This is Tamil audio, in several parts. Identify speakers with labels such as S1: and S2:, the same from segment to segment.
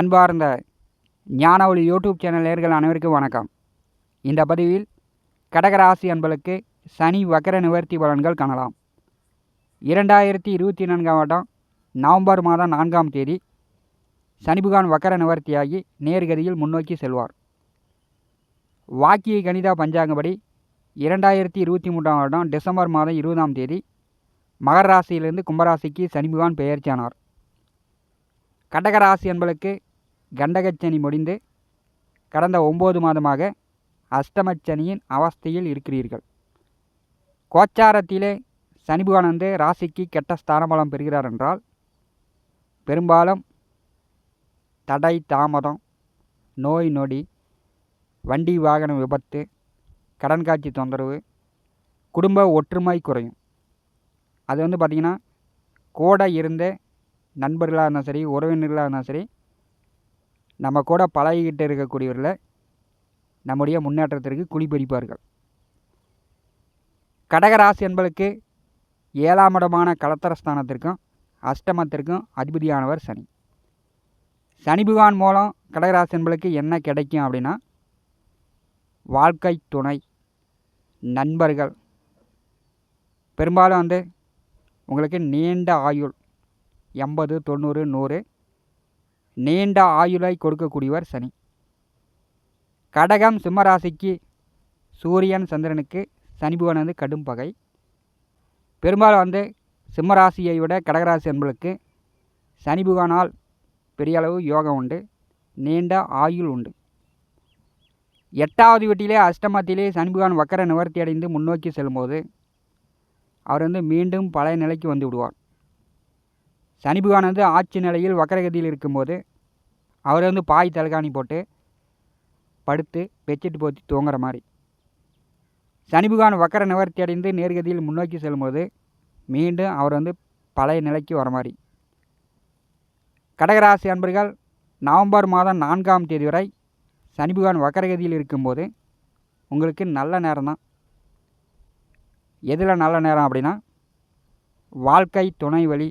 S1: அன்பார்ந்த ஞானவழி யூடியூப் சேனல் நேர்கள் அனைவருக்கும் வணக்கம். இந்த பதிவில் கடகராசி அன்பளுக்கு சனி வக்கர நிவர்த்தி பலன்கள் காணலாம். இரண்டாயிரத்தி இருபத்தி நான்காம் வருடம் நவம்பர் மாதம் நான்காம் தேதி சனிபுகான் வக்கர நிவர்த்தியாகி நேர்கதியில் முன்னோக்கி செல்வார். வாக்கிய கணிதா பஞ்சாங்கப்படி இரண்டாயிரத்தி இருபத்தி மூன்றாம் வருடம் டிசம்பர் மாதம் இருபதாம் தேதி மகர ராசியிலிருந்து கும்பராசிக்கு சனிபுகான் பெயர்ச்சியானார் கடகராசி என்பளுக்கு கண்டகச்சனி முடிந்து கடந்த ஒம்பது மாதமாக அஷ்டமச்சனியின் அவஸ்தையில் இருக்கிறீர்கள். கோச்சாரத்திலே சனிபகவான் வந்து ராசிக்கு கெட்ட ஸ்தானபலம் பெறுகிறார் என்றால் பெரும்பாலும் தடை தாமதம் நோய் நொடி வண்டி வாகன விபத்து கடன் காட்சி தொந்தரவு குடும்ப ஒற்றுமை குறையும். அது வந்து பார்த்திங்கன்னா கூட இருந்த நண்பர்களாக இருந்தாலும் சரி உறவினர்களாக இருந்தாலும் சரி நம்ம கூட பழகிக்கிட்டு இருக்கக்கூடியவர்களை நம்முடைய முன்னேற்றத்திற்கு குழிபறிப்பார்கள் கடகராசி என்பதற்கு ஏழாம் இடமான கலத்தரஸ்தானத்திற்கும் அஷ்டமத்திற்கும் அதிபதியானவர் சனி. சனி பகவான் மூலம் கடகராசி என்பதற்கு என்ன கிடைக்கும் அப்படின்னா வாழ்க்கை துணை நண்பர்கள். பெரும்பாலும் வந்து உங்களுக்கு நீண்ட ஆயுள் எண்பது தொண்ணூறு நூறு. நீண்ட ஆயுளை கொடுக்கக்கூடியவர் சனி. கடகம் சிம்மராசிக்கு சூரியன் சந்திரனுக்கு சனி பகவான் வந்து கடும் பகை. பெரும்பாலும் வந்து சிம்மராசியை விட கடகராசி என்பளுக்கு சனி பகவானால் பெரிய அளவு யோகம் உண்டு. நீண்ட ஆயுள் உண்டு. எட்டாவது வீட்டிலே அஷ்டமத்திலே சனி பகவான் வக்கர நிவர்த்தி அடைந்து முன்னோக்கி செல்லும்போது அவர் வந்து மீண்டும் பழைய நிலைக்கு வந்து விடுவார். சனி வந்து ஆட்சி நிலையில் வக்கரகதியில் இருக்கும்போது அவர் வந்து பாய் தலைகாணி போட்டு படுத்து பெட்ஷீட் போத்தி தூங்குற மாதிரி. சனி பகவான் வக்கர நிவர்த்தி அடைந்து நேர்கதியில் முன்னோக்கி செல்லும்போது மீண்டும் அவர் வந்து பழைய நிலைக்கு வர மாதிரி. கடகராசி அன்பர்கள் நவம்பர் மாதம் நான்காம் தேதி வரை சனி பகவான் வக்கரகதியில் இருக்கும்போது உங்களுக்கு நல்ல நேரம் தான் எதில் நல்ல நேரம் அப்படின்னா வாழ்க்கை துணை வழி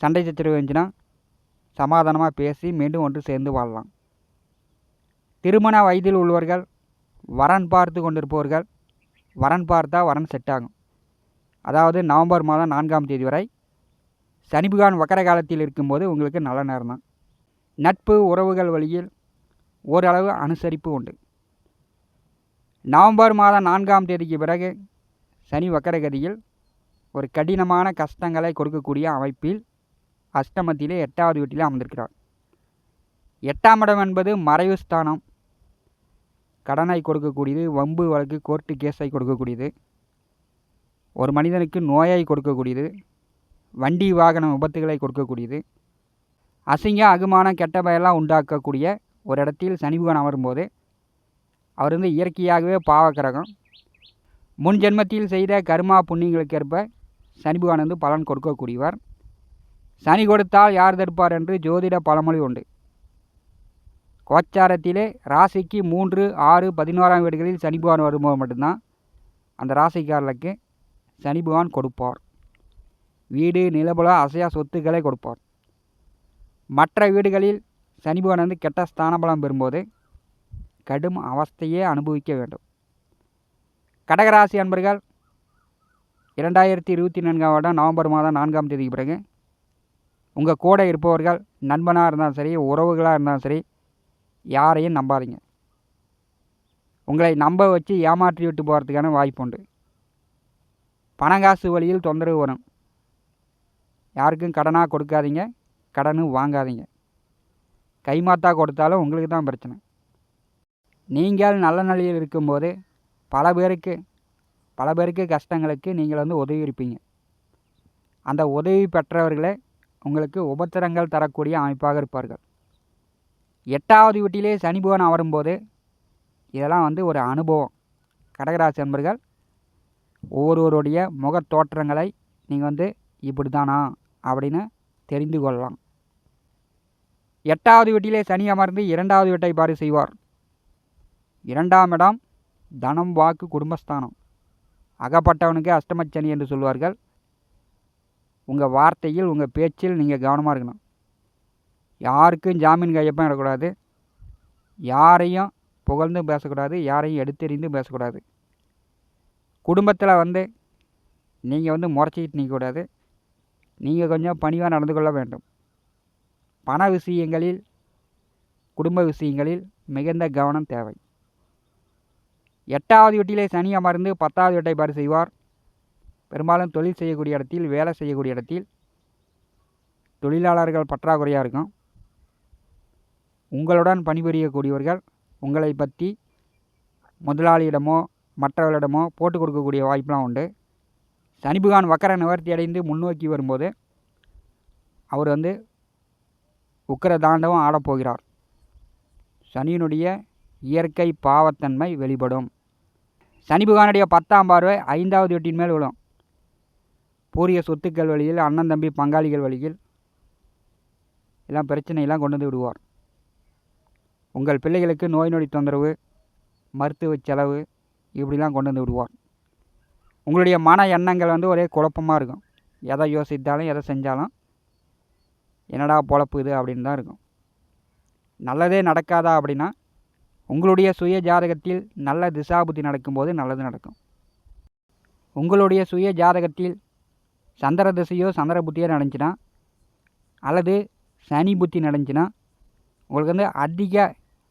S1: சண்டை சச்சரவு இருந்துச்சுன்னா சமாதானமாக பேசி மீண்டும் ஒன்று சேர்ந்து வாழலாம். திருமண வயதில் உள்ளவர்கள் வரன் பார்த்து கொண்டிருப்பவர்கள் வரன் பார்த்தா வரன் செட் ஆகும். அதாவது நவம்பர் மாதம் நான்காம் தேதி வரை சனிபுகான் வக்கர காலத்தில் இருக்கும்போது உங்களுக்கு நல்ல நேரம் தான் நட்பு உறவுகள் வழியில் ஓரளவு அனுசரிப்பு உண்டு. நவம்பர் மாதம் நான்காம் தேதிக்கு பிறகு சனி வக்கரகதியில் ஒரு கடினமான கஷ்டங்களை கொடுக்கக்கூடிய அமைப்பில் அஷ்டமத்திலே எட்டாவது வீட்டிலே அமர்ந்திருக்கிறார். எட்டாம் இடம் என்பது மறைவு ஸ்தானம். கடனை கொடுக்கக்கூடியது வம்பு வழக்கு கோர்ட்டு கேஸை கொடுக்கக்கூடியது. ஒரு மனிதனுக்கு நோயை கொடுக்கக்கூடியது. வண்டி வாகன விபத்துகளை கொடுக்கக்கூடியது. அசிங்க அகுமானம் கெட்ட பயெல்லாம் உண்டாக்கக்கூடிய ஒரு இடத்தில் சனிபுகன் அமரும்போது அவர் வந்து இயற்கையாகவே பாவக்கிரகம். முன் ஜென்மத்தில் செய்த கர்மா புண்ணியங்களுக்கு ஏற்ப சனி வந்து பலன் கொடுக்கக்கூடியவர். சனி கொடுத்தால் யார் தடுப்பார் என்று ஜோதிட பழமொழி உண்டு. கோச்சாரத்திலே ராசிக்கு மூன்று ஆறு பதினோராம் வீடுகளில் சனி பகவான் வரும்போது மட்டும்தான் அந்த ராசிக்காரர்களுக்கு சனி பகவான் கொடுப்பார். வீடு நிலபுல அசையா சொத்துக்களை கொடுப்பார். மற்ற வீடுகளில் சனி பகவான் வந்து கெட்ட ஸ்தானபலம் பெறும்போது கடும் அவஸ்தையே அனுபவிக்க வேண்டும். கடகராசி அன்பர்கள் இரண்டாயிரத்தி இருபத்தி நான்காம் வருடம் நவம்பர் மாதம் நான்காம் தேதிக்கு பிறகு உங்கள் கூட இருப்பவர்கள் நண்பனாக இருந்தாலும் சரி உறவுகளாக இருந்தாலும் சரி யாரையும் நம்பாதீங்க. உங்களை நம்ப வச்சு ஏமாற்றி விட்டு போகிறதுக்கான வாய்ப்பு உண்டு. பணங்காசு வழியில் தொந்தரவு வரும். யாருக்கும் கடனாக கொடுக்காதீங்க கடனும் வாங்காதீங்க. கைமாத்தா கொடுத்தாலும் உங்களுக்கு தான் பிரச்சனை. நீங்கள் நல்ல நிலையில் இருக்கும்போது பல பேருக்கு பல பேருக்கு கஷ்டங்களுக்கு நீங்கள் வந்து உதவி இருப்பீங்க. அந்த உதவி பெற்றவர்களே உங்களுக்கு உபத்திரங்கள் தரக்கூடிய அமைப்பாக இருப்பார்கள். எட்டாவது வீட்டிலே சனி பகவான் அமரும்போது இதெல்லாம் வந்து ஒரு அனுபவம். கடகராசி அன்பர்கள் ஒவ்வொருவருடைய முக தோற்றங்களை நீங்கள் வந்து இப்படி தானா அப்படின்னு தெரிந்து கொள்ளலாம். எட்டாவது வீட்டிலே சனி அமர்ந்து இரண்டாவது வீட்டை பாரு செய்வார். இரண்டாம் இடம் தனம் வாக்கு குடும்பஸ்தானம். அகப்பட்டவனுக்கு அஷ்டமச்சனி என்று சொல்வார்கள். உங்கள் வார்த்தையில் உங்கள் பேச்சில் நீங்கள் கவனமாக இருக்கணும். யாருக்கும் ஜாமீன் கையப்பம் இடக்கூடாது. யாரையும் புகழ்ந்தும் பேசக்கூடாது. யாரையும் எடுத்தெறிந்தும் பேசக்கூடாது. குடும்பத்தில் வந்து நீங்கள் வந்து முறைச்சிக்கிட்டு நிற்கக்கூடாது நீங்கள் கொஞ்சம் பணிவாக நடந்து கொள்ள வேண்டும். பண விஷயங்களில் குடும்ப விஷயங்களில் மிகுந்த கவனம் தேவை. எட்டாவது வீட்டிலே சனி அமர்ந்து பத்தாவது வீட்டை பாரு செய்வார். பெரும்பாலும் தொழில் செய்யக்கூடிய இடத்தில் வேலை செய்யக்கூடிய இடத்தில் தொழிலாளர்கள் பற்றாக்குறையாக இருக்கும். உங்களுடன் பணிபுரியக்கூடியவர்கள் உங்களை பற்றி முதலாளியிடமோ மற்றவர்களிடமோ போட்டு கொடுக்கக்கூடிய வாய்ப்பெலாம் உண்டு. சனிபுகான் வக்கர நிவர்த்தி அடைந்து முன்னோக்கி வரும்போது அவர் வந்து உக்கர தாண்டவம் ஆடப்போகிறார் சனியினுடைய இயற்கை பாவத்தன்மை வெளிப்படும். சனிபுகானுடைய பத்தாம் பார்வை ஐந்தாவது வீட்டின் மேல் விழும். பூரிய சொத்துக்கள் வழியில் அண்ணன் தம்பி பங்காளிகள் வழியில் எல்லாம் பிரச்சனையெல்லாம் கொண்டு வந்து விடுவார். உங்கள் பிள்ளைகளுக்கு நோய் நொடி தொந்தரவு மருத்துவ செலவு இப்படிலாம் கொண்டு வந்து விடுவார். உங்களுடைய மன எண்ணங்கள் வந்து ஒரே குழப்பமாக இருக்கும். எதை யோசித்தாலும் எதை செஞ்சாலும் என்னடா பொழப்பு இது அப்படின்னு தான் இருக்கும். நல்லதே நடக்காதா அப்படின்னா உங்களுடைய சுய ஜாதகத்தில் நல்ல திசாபுத்தி நடக்கும்போது நல்லது நடக்கும். உங்களுடைய சுய ஜாதகத்தில் சந்திர திசையோ சந்திர புத்தியோ நடந்துச்சுன்னா அல்லது சனி புத்தி நடந்துச்சுன்னா உங்களுக்கு வந்து அதிக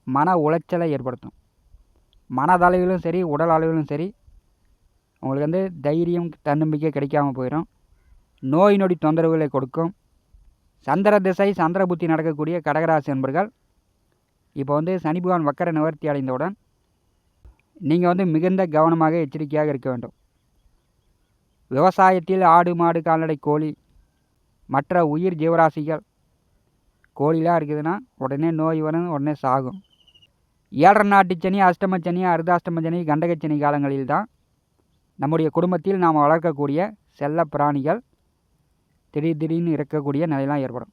S1: மன உளைச்சலை ஏற்படுத்தும். மனதளவிலும் சரி உடல் அளவிலும் சரி உங்களுக்கு வந்து தைரியம் தன்னம்பிக்கை கிடைக்காமல் போயிடும். நோய் நொடி தொந்தரவுகளை கொடுக்கும். சந்திர திசை சந்திர புத்தி நடக்கக்கூடிய கடகராசி என்பர்கள் இப்போ வந்து சனி பகவான் வக்கர நிவர்த்தி அடைந்தவுடன் நீங்கள் வந்து மிகுந்த கவனமாக எச்சரிக்கையாக இருக்க வேண்டும். விவசாயத்தில் ஆடு மாடு கால்நடை கோழி மற்ற உயிர் ஜீவராசிகள். கோழிலாம் இருக்குதுன்னா உடனே நோய் வரும் உடனே சாகும். ஏழரை நாட்டு சனி அஷ்டம சனி அர்த்தாஷ்டம சனி கண்டகச்சனி காலங்களில் தான் நம்முடைய குடும்பத்தில் நாம் வளர்க்கக்கூடிய செல்ல பிராணிகள் திடீர் திடீர்னு இருக்கக்கூடிய நிலையெல்லாம் ஏற்படும்.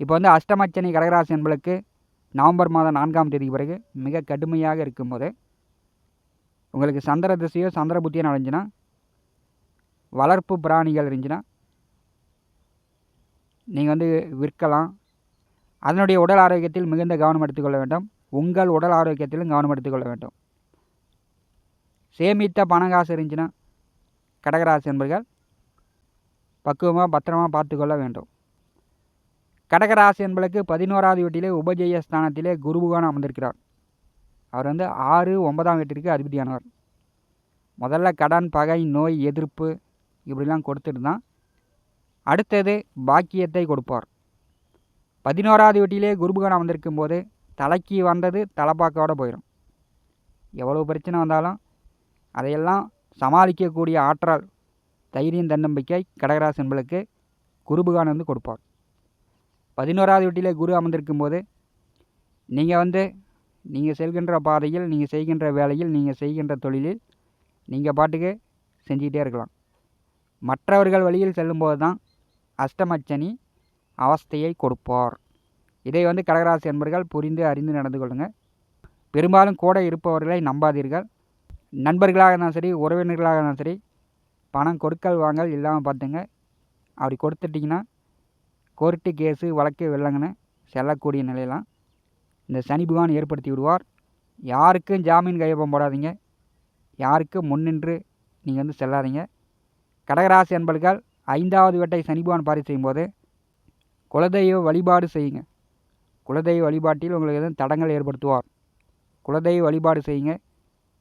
S1: இப்போ வந்து அஷ்டமச்சனி கடகராசி என்பளுக்கு நவம்பர் மாதம் நான்காம் தேதி பிறகு மிக கடுமையாக இருக்கும்போது உங்களுக்கு சந்திர திசையோ சந்திர புத்தியோ நடந்துச்சுன்னா வளர்ப்பு பிராணிகள் இருந்துச்சுன்னா நீங்கள் வந்து விற்கலாம். அதனுடைய உடல் ஆரோக்கியத்தில் மிகுந்த கவனம் எடுத்துக்கொள்ள வேண்டும். உங்கள் உடல் ஆரோக்கியத்திலும் கவனம் எடுத்துக்கொள்ள வேண்டும். சேமித்த பணம் காசு இருந்துச்சுன்னா கடகராசி என்பர்கள் பக்குவமாக பத்திரமாக பார்த்துக்கொள்ள வேண்டும். கடகராசி என்பளுக்கு பதினோராவது வீட்டிலே உபஜெய ஸ்தானத்திலே குருபுகான் அமர்ந்திருக்கிறார். அவர் வந்து ஆறு ஒன்பதாம் வீட்டிற்கு அதிபதியானவர். முதல்ல கடன் பகை நோய் எதிர்ப்பு இப்படிலாம் கொடுத்துட்டு தான் அடுத்தது பாக்கியத்தை கொடுப்பார். பதினோராவது வீட்டிலே குருபுகணம் வந்திருக்கும் போது தலைக்கு வந்தது தலைப்பாக்கோட போயிடும் எவ்வளோ பிரச்சனை வந்தாலும் அதையெல்லாம் சமாளிக்கக்கூடிய ஆற்றல் தைரியம் தன்னம்பிக்கை கடகராசி என்பளுக்கு குரு வந்து கொடுப்பார். பதினோராவது வீட்டிலே குரு அமர்ந்திருக்கும் போது நீங்கள் வந்து நீங்கள் செல்கின்ற பாதையில் நீங்கள் செய்கின்ற வேலையில் நீங்கள் செய்கின்ற தொழிலில் நீங்கள் பாட்டுக்கு செஞ்சுக்கிட்டே இருக்கலாம். மற்றவர்கள் வழியில் செல்லும்போது தான் அஷ்டமச்சனி அவஸ்தையை கொடுப்பார். இதை வந்து கடகராசி என்பர்கள் புரிந்து அறிந்து நடந்து கொள்ளுங்கள் பெரும்பாலும் கூட இருப்பவர்களை நம்பாதீர்கள். நண்பர்களாக இருந்தாலும் சரி உறவினர்களாக இருந்தாலும் சரி பணம் கொடுக்கல் வாங்கல் இல்லாமல் பார்த்துங்க. அப்படி கொடுத்துட்டிங்கன்னா கோர்ட்டு கேஸு வழக்கு வெள்ளங்கன்னு செல்லக்கூடிய நிலையெல்லாம் இந்த சனி பகவான் ஏற்படுத்தி விடுவார். யாருக்கும் ஜாமீன் கையொப்பம் போடாதீங்க. யாருக்கும் முன்னின்று நீங்கள் வந்து செல்லாதீங்க. கடகராசி அன்பர்கள் ஐந்தாவது வேட்டை சனி பாரி பாரி செய்யும்போது குலதெய்வ வழிபாடு செய்யுங்க. குலதெய்வ வழிபாட்டில் உங்களுக்கு எதுவும் தடங்கள் ஏற்படுத்துவார். குலதெய்வ வழிபாடு செய்யுங்க.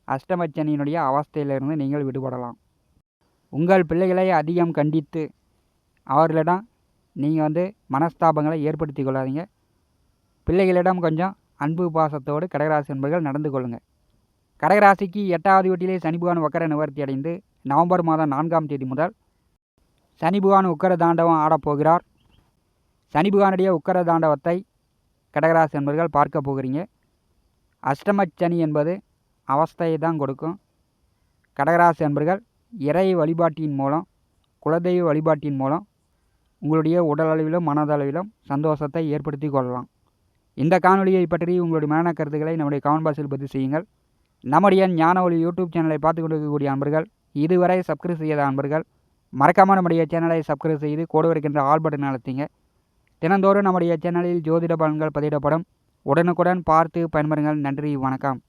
S1: அஷ்டமச்சனியினுடைய அவஸ்தையிலிருந்து நீங்கள் விடுபடலாம். உங்கள் பிள்ளைகளை அதிகம் கண்டித்து அவர்களிடம் நீங்கள் வந்து மனஸ்தாபங்களை ஏற்படுத்தி கொள்ளாதீங்க. பிள்ளைகளிடம் கொஞ்சம் அன்பு பாசத்தோடு கடகராசி என்பர்கள் நடந்து கொள்ளுங்கள் கடகராசிக்கு எட்டாவது வீட்டிலே சனி பகவான் நிவர்த்தி அடைந்து நவம்பர் மாதம் நான்காம் தேதி முதல் சனி பகவான் உக்கர தாண்டவம் ஆடப்போகிறார். சனி பகவானுடைய உக்கர தாண்டவத்தை கடகராசி என்பர்கள் பார்க்க போகிறீங்க. அஷ்டமச்சனி என்பது அவஸ்தையை தான் கொடுக்கும். கடகராசி என்பர்கள் இறை வழிபாட்டின் மூலம் குலதெய்வ வழிபாட்டின் மூலம் உங்களுடைய உடலளவிலும் மனதளவிலும் சந்தோஷத்தை ஏற்படுத்தி கொள்ளலாம். இந்த காணொலியை பற்றி உங்களுடைய மரண கருத்துக்களை நம்முடைய கமெண்ட் பாக்ஸில் பதிவு செய்யுங்கள். நம்முடைய ஞான ஒளி யூடியூப் சேனலை பார்த்து கொண்டிருக்கக்கூடிய அன்பர்கள் இதுவரை சப்ஸ்கிரைப் செய்யாத அன்பர்கள் மறக்காமல் நம்முடைய சேனலை சப்ஸ்கிரைப் செய்து கூட வருகின்ற ஆல் பட்டன் அழுத்திங்க. தினந்தோறும் நம்முடைய சேனலில் ஜோதிட பலன்கள் பதிவிடப்படும். உடனுக்குடன் பார்த்து பயன்பெறுங்கள். நன்றி வணக்கம்.